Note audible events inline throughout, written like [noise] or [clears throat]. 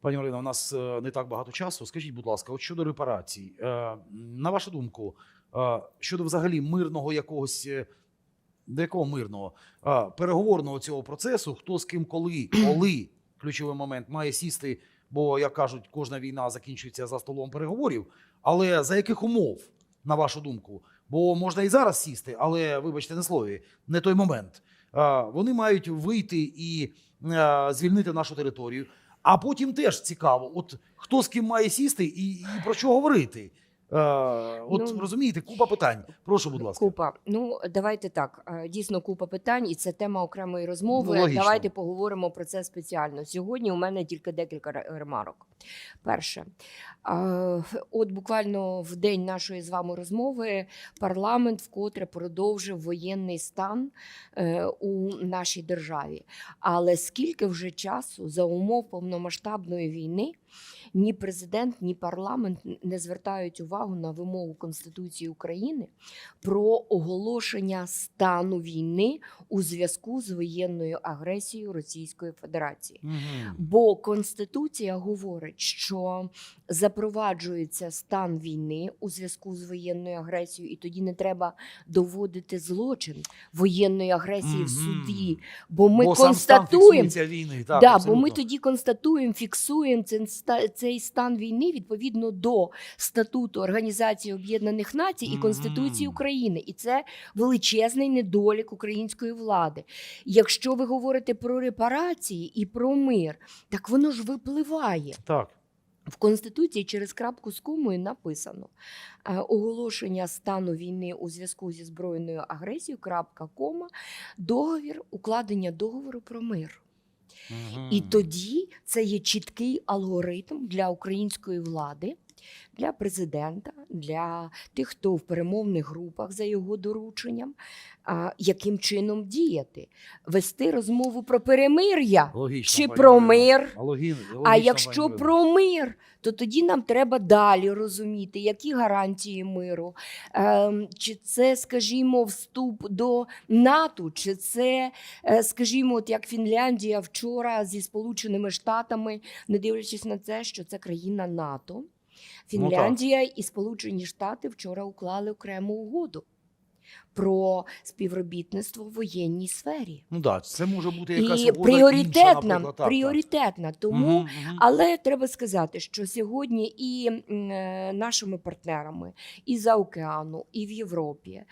Пані Марино, у нас е, не так багато часу. Скажіть, будь ласка, от щодо репарацій, е, на вашу думку, е, щодо взагалі мирного якогось. До якого мирного переговорного цього процесу, хто з ким коли, [clears throat] коли ключовий момент має сісти, бо як кажуть, кожна війна закінчується за столом переговорів. Але за яких умов, на вашу думку? Бо можна і зараз сісти, але вибачте на слові, не той момент. Вони мають вийти і звільнити нашу територію. А потім теж цікаво, от хто з ким має сісти і, і про що говорити. Е, от Ну, розумієте, купа питань. Прошу, будь ласка. Купа. Ну давайте так. е, Дійсно, купа питань, і це тема окремої розмови. Ну, давайте поговоримо про це спеціально. Сьогодні у мене тільки декілька ремарок. Перше, от буквально в день нашої з вами розмови парламент вкотре продовжив воєнний стан е, у нашій державі. Але скільки вже часу за умов повномасштабної війни ні президент, ні парламент не звертають увагу на вимогу Конституції України про оголошення стану війни у зв'язку з воєнною агресією Російської Федерації. Мгм. Бо Конституція говорить, що запроваджується стан війни у зв'язку з воєнною агресією, і тоді не треба доводити злочин воєнної агресії в суді. Бо ми Бо сам констатуємо. фіксується війни. Так, да, бо ми тоді констатуємо, фіксуємо цей, цей стан війни відповідно до статуту Організації Об'єднаних Націй і Конституції Мгм. України. І це величезний недолік української влади. Якщо ви говорите про репарації і про мир, так воно ж випливає. Так. В Конституції через крапку з комою написано е, оголошення стану війни у зв'язку зі збройною агресією, крапка, кома, договір, укладення договору про мир. І тоді це є чіткий алгоритм для української влади, для президента, для тих, хто в перемовних групах за його дорученням, а, яким чином діяти, вести розмову про перемир'я Логічно, чи про мир. Логін- А якщо пані про мир, то тоді нам треба далі розуміти, які гарантії миру. Ем, чи це, скажімо, вступ до НАТО, чи це, е, скажімо, от як Фінляндія вчора зі Сполученими Штатами, не дивлячись на це, що це країна НАТО. Фінляндія і Сполучені Штати вчора уклали окрему угоду про співробітництво в воєнній сфері. Ну так, це може бути якась І пріоритетна, інша, так, пріоритетна. Тому Мгм, мгм. але треба сказати, що сьогодні і е, нашими партнерами і за океану, і в Європі,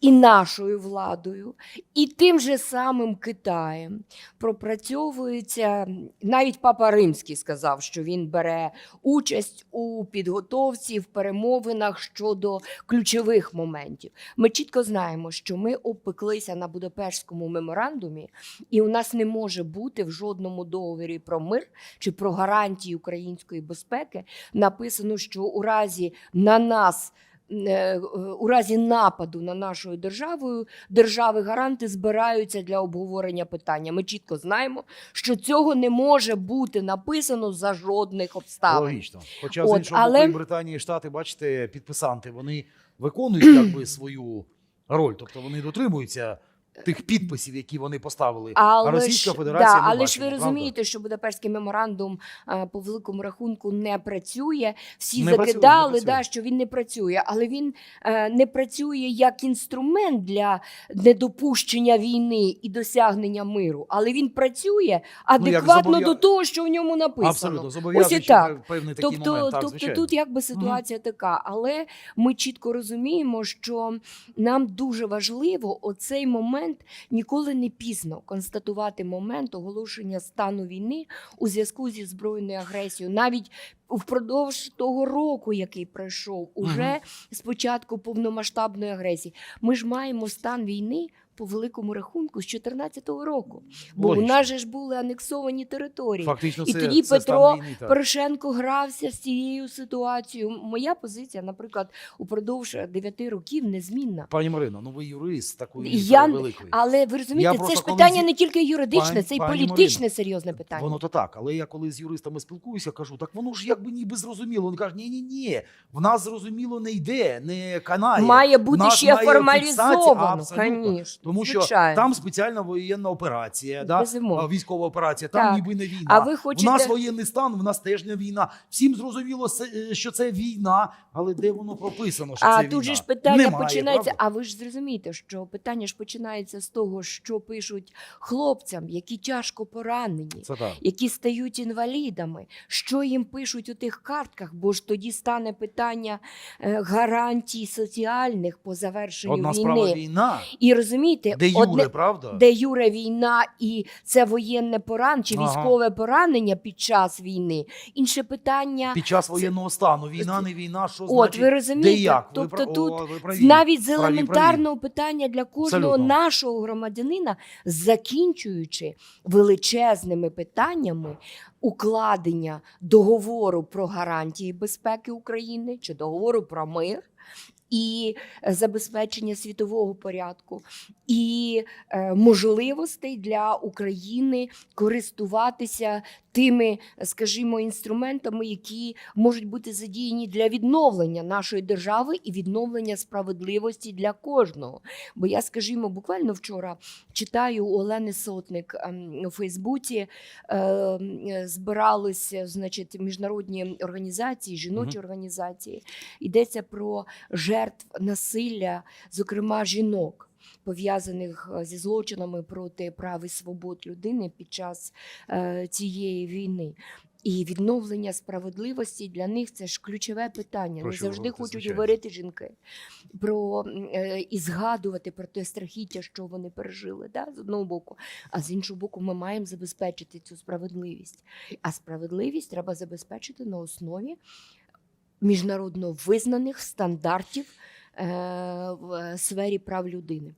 і нашою владою, і тим же самим Китаєм пропрацьовується навіть Папа Римський сказав, що він бере участь у підготовці в перемовинах щодо ключових моментів. Ми чітко знаємо, що ми опеклися на Будапештському меморандумі, і у нас не може бути в жодному договорі про мир чи про гарантії української безпеки написано, що у разі на нас. е, У разі нападу на нашу державу держави гаранти збираються для обговорення питання. Ми чітко знаємо, що цього не може бути написано за жодних обставин. Логічно. Хоча з іншого але- боку, Британії Штати, бачите, підписанти, вони виконують якби свою роль, тобто вони дотримуються тих підписів, які вони поставили. Але а Російська ж, Федерація да, ми але ж ви правда? розумієте, що Будапештський меморандум е, по великому рахунку не працює. Всі Не працює, закидали, не працює. да, що він не працює, але він е, не працює як інструмент для недопущення війни і досягнення миру. Але він працює адекватно зобов'я- до того, що в ньому написано. Абсолютно, Ось і так. певний такий Тобто, момент. Так, тобто звичайно. тут якби ситуація така, але ми чітко розуміємо, що нам дуже важливо оцей момент ніколи не пізно констатувати момент оголошення стану війни у зв'язку зі збройною агресією, навіть впродовж того року, який пройшов, уже з початку повномасштабної агресії. Ми ж маємо стан війни. По великому рахунку з 14-го року, бо Логічно. у нас же ж були анексовані території. Фактично, І це, тоді це Петро так. Порошенко грався з цією ситуацією. Моя позиція, наприклад, упродовж 9 років незмінна. Пані Марино, ну ви юрист такої Я- великої. Але ви розумієте, це ж коли питання зі- не тільки юридичне, Пані- це й пані політичне серйозне питання. Воно то так, але я коли з юристами спілкуюся, кажу, так воно ж якби ніби зрозуміло. Він каже, ні, ні, ні, в нас зрозуміло не йде, не канає. Має бути ще має формалізовано, фіксація, абсолютно. Тому що Звичайно. там спеціальна воєнна операція, да? Безумовно. військова операція, там Так. ніби не війна. А ви У нас воєнний стан, в нас теж не війна. Всім зрозуміло, се- що це війна, але де воно прописано? Що А це тут війна? же ж питання Немає, починається. правда? А ви ж зрозумієте, що питання ж починається з того, що пишуть хлопцям, які тяжко поранені. Це так. Які стають інвалідами, що їм пишуть у тих картках, бо ж тоді стане питання е, гарантій соціальних по завершенню Одна війни. справа війна, І розумієте, де юре, одне, правда? де юре війна і це воєнне поранення чи Ага. військове поранення під час війни. Інше питання Під час воєнного стану. Війна, не війна, що От, значить, ви розумієте, де як? Тобто пра- тут о, ви праві. навіть з праві, праві. елементарного питання для кожного Абсолютно. нашого громадянина, закінчуючи величезними питаннями укладення договору про гарантії безпеки України чи договору про мир. І е, забезпечення світового порядку, і е, можливостей для України користуватися тими, скажімо, інструментами, які можуть бути задіяні для відновлення нашої держави і відновлення справедливості для кожного. Бо я, скажімо, буквально вчора читаю у Олени Сотник ем, у Фейсбуці, е, е, збиралися значить, міжнародні організації, жіночі організації. Йдеться про жертв насилля, зокрема жінок. Пов'язаних е, зі злочинами проти прав і свобод людини під час е, цієї війни. І відновлення справедливості для них це ж ключове питання. Не завжди хочуть звичайно. говорити жінки про е, і згадувати про те страхіття, що вони пережили, да, з одного боку. А з іншого боку, ми маємо забезпечити цю справедливість. А справедливість треба забезпечити на основі міжнародно визнаних стандартів е, в сфері прав людини.